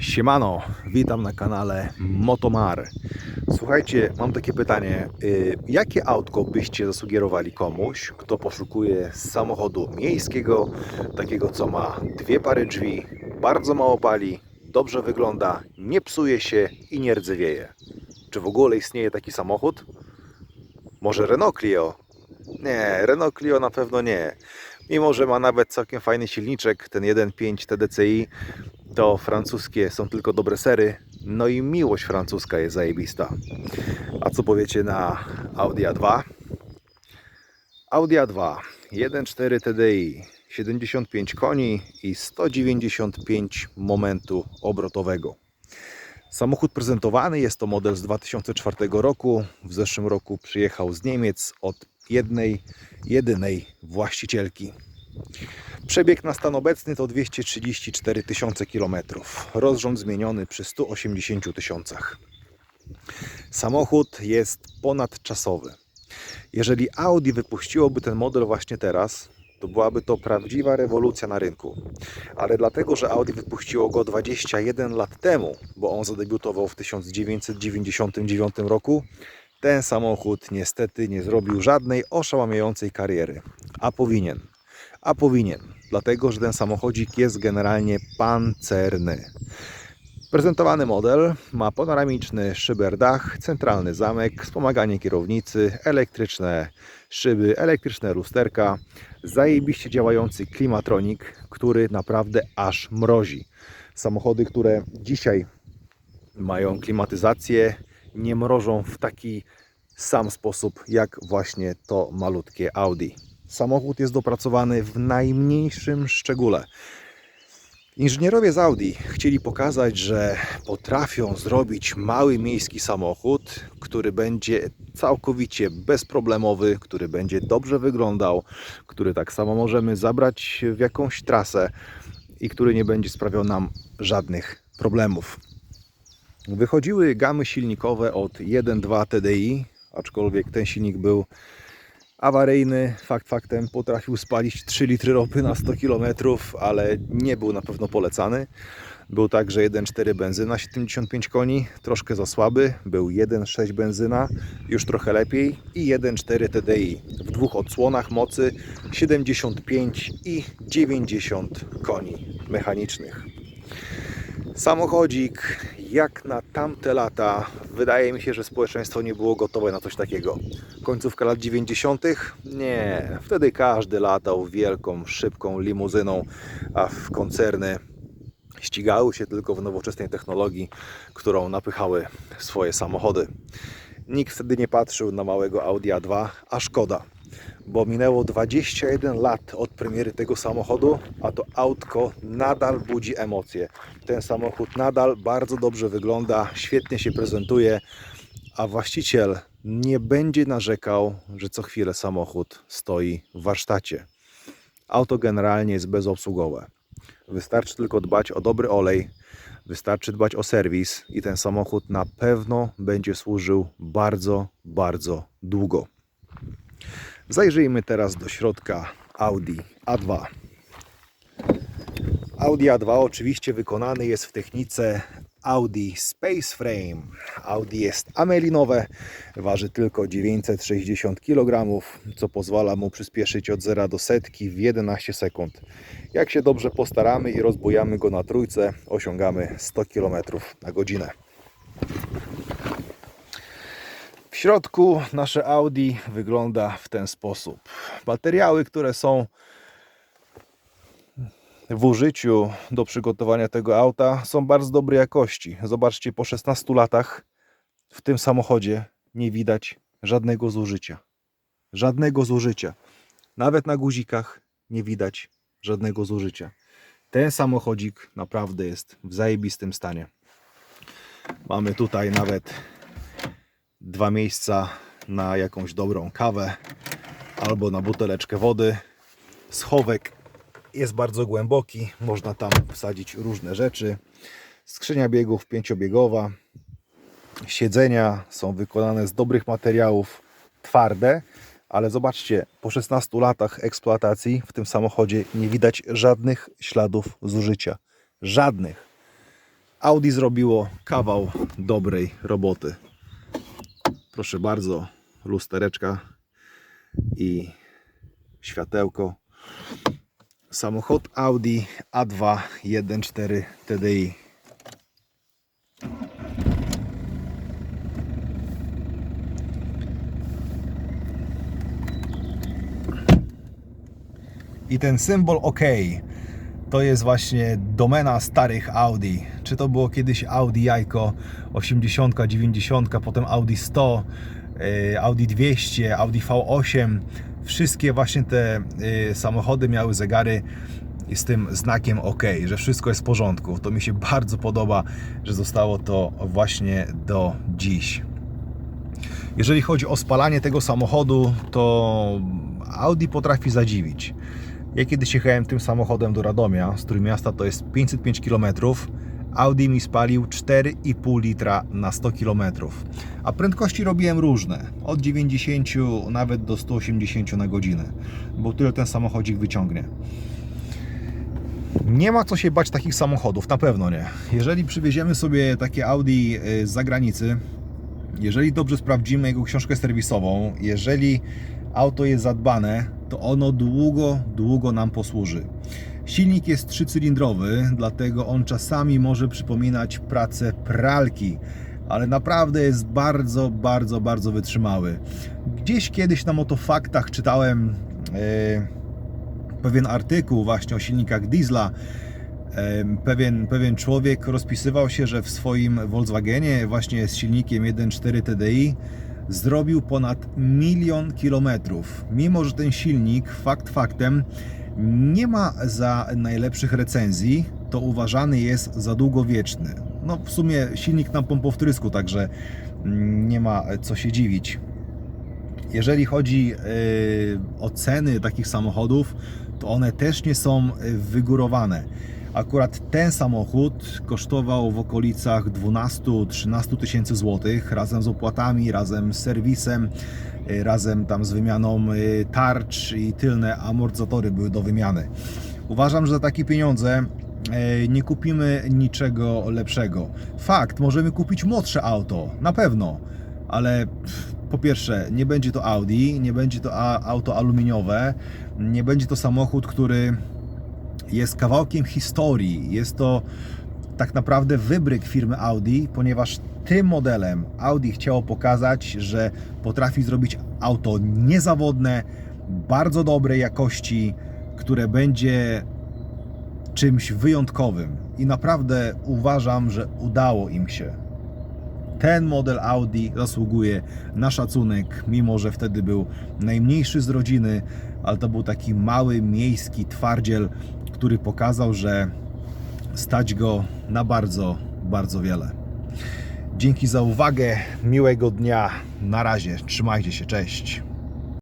Siemano, witam na kanale Motomar. Słuchajcie, mam takie pytanie. y, Jakie autko byście zasugerowali komuś, kto poszukuje samochodu miejskiego, takiego co ma dwie pary drzwi, bardzo mało pali, dobrze wygląda, nie psuje się i nie rdzewieje? Czy w ogóle istnieje taki samochód? Może Renault Clio? Nie, Renault Clio na pewno nie. Mimo, że ma nawet całkiem fajny silniczek, ten 1.5 TDCi, to francuskie są tylko dobre sery, no i miłość francuska jest zajebista. A co powiecie na Audi A2? Audi A2 1.4 TDI, 75 koni i 195 momentu obrotowego. Samochód prezentowany jest to model z 2004 roku. W zeszłym roku przyjechał z Niemiec od jednej, jedynej właścicielki. Przebieg na stan obecny to 234 tysiące kilometrów. Rozrząd zmieniony przy 180 tysiącach. Samochód jest ponadczasowy. Jeżeli Audi wypuściłoby ten model właśnie teraz, to byłaby to prawdziwa rewolucja na rynku. Ale dlatego, że Audi wypuściło go 21 lat temu, bo on zadebiutował w 1999 roku, ten samochód niestety nie zrobił żadnej oszałamiającej kariery. A powinien. A powinien, dlatego że ten samochodzik jest generalnie pancerny. Prezentowany model ma panoramiczny szyberdach, centralny zamek, wspomaganie kierownicy, elektryczne szyby, elektryczne lusterka, zajebiście działający klimatronik, który naprawdę aż mrozi. Samochody, które dzisiaj mają klimatyzację, nie mrożą w taki sam sposób jak właśnie to malutkie Audi. Samochód jest dopracowany w najmniejszym szczególe. Inżynierowie z Audi chcieli pokazać, że potrafią zrobić mały miejski samochód, który będzie całkowicie bezproblemowy, który będzie dobrze wyglądał, który tak samo możemy zabrać w jakąś trasę i który nie będzie sprawiał nam żadnych problemów. Wychodziły gamy silnikowe od 1.2 TDI, aczkolwiek ten silnik był awaryjny. Fakt faktem potrafił spalić 3 litry ropy na 100 km, ale nie był na pewno polecany. Był także 1.4 benzyna 75 koni, troszkę za słaby. Był 1.6 benzyna, już trochę lepiej. I 1.4 TDI w dwóch odsłonach mocy 75 i 90 koni mechanicznych. Samochodzik jak na tamte lata. Wydaje mi się, że społeczeństwo nie było gotowe na coś takiego. Końcówka lat 90. Nie, wtedy każdy latał wielką, szybką limuzyną, a w koncerny ścigały się tylko w nowoczesnej technologii, którą napychały swoje samochody. Nikt wtedy nie patrzył na małego Audi A2, a szkoda, bo minęło 21 lat od premiery tego samochodu, a to autko nadal budzi emocje. Ten samochód nadal bardzo dobrze wygląda, świetnie się prezentuje, a właściciel nie będzie narzekał, że co chwilę samochód stoi w warsztacie. Auto generalnie jest bezobsługowe. Wystarczy tylko dbać o dobry olej, wystarczy dbać o serwis i ten samochód na pewno będzie służył bardzo, bardzo długo. Zajrzyjmy teraz do środka Audi A2. Audi A2 oczywiście wykonany jest w technice Audi Space Frame. Audi jest amelinowe, waży tylko 960 kg, co pozwala mu przyspieszyć od 0 do setki w 11 sekund. Jak się dobrze postaramy i rozbujamy go na trójce, osiągamy 100 km na godzinę. W środku nasze Audi wygląda w ten sposób. Materiały, które są w użyciu do przygotowania tego auta są bardzo dobrej jakości. Zobaczcie, po 16 latach w tym samochodzie nie widać żadnego zużycia. Żadnego zużycia. Nawet na guzikach nie widać żadnego zużycia. Ten samochodzik naprawdę jest w zajebistym stanie. Mamy tutaj nawet dwa miejsca na jakąś dobrą kawę albo na buteleczkę wody. Schowek jest bardzo głęboki, można tam wsadzić różne rzeczy. Skrzynia biegów pięciobiegowa. Siedzenia są wykonane z dobrych materiałów, twarde, ale zobaczcie, po 16 latach eksploatacji w tym samochodzie nie widać żadnych śladów zużycia. Żadnych. Audi zrobiło kawał dobrej roboty. Proszę bardzo, lustereczka i światełko. Samochód Audi A2 1.4 TDI. I ten symbol OK to jest właśnie domena starych Audi. Czy to było kiedyś Audi jajko 80, 90, potem Audi 100, y, Audi 200, Audi V8. Wszystkie właśnie te y, samochody miały zegary z tym znakiem OK, że wszystko jest w porządku. To mi się bardzo podoba, że zostało to właśnie do dziś. Jeżeli chodzi o spalanie tego samochodu, to Audi potrafi zadziwić. Ja kiedyś jechałem tym samochodem do Radomia, z Trójmiasta to jest 505 km. Audi mi spalił 4,5 litra na 100 km. A prędkości robiłem różne, od 90 nawet do 180 na godzinę, bo tyle ten samochodzik wyciągnie. Nie ma co się bać takich samochodów, na pewno nie. Jeżeli przywieziemy sobie takie Audi y, z zagranicy, jeżeli dobrze sprawdzimy jego książkę serwisową, jeżeli auto jest zadbane, to ono długo, długo nam posłuży. Silnik jest trzycylindrowy, dlatego on czasami może przypominać pracę pralki, ale naprawdę jest bardzo, bardzo, bardzo wytrzymały. Gdzieś kiedyś na motofaktach czytałem e, pewien artykuł właśnie o silnikach diesla. Em, Pewien, pewien człowiek rozpisywał się, że w swoim Volkswagenie właśnie z silnikiem 1.4 TDI zrobił ponad milion kilometrów. Mimo, że ten silnik, fakt faktem, nie ma za najlepszych recenzji, to uważany jest za długowieczny. No w sumie silnik na pompowtrysku, także mm, nie ma co się dziwić. Jeżeli chodzi yy, o ceny takich samochodów, to one też nie są yy, wygórowane. Akurat ten samochód kosztował w okolicach 12-13 tysięcy złotych razem z opłatami, razem z serwisem, yy, razem tam z wymianą yy, tarcz i tylne amortyzatory były do wymiany. Uważam, że za takie pieniądze yy, nie kupimy niczego lepszego. Fakt, możemy kupić młodsze auto, na pewno, ale po pierwsze, nie będzie to Audi, nie będzie to auto aluminiowe, nie będzie to samochód, który jest kawałkiem historii. Jest to tak naprawdę wybryk firmy Audi, ponieważ tym modelem Audi chciało pokazać, że potrafi zrobić auto niezawodne, bardzo dobrej jakości, które będzie czymś wyjątkowym. I naprawdę uważam, że udało im się ten model Audi zasługuje na szacunek, mimo że wtedy był najmniejszy z rodziny, ale to był taki mały, miejski twardziel, który pokazał, że stać go na bardzo, bardzo wiele. Dzięki za uwagę, miłego dnia, na razie, trzymajcie się, cześć.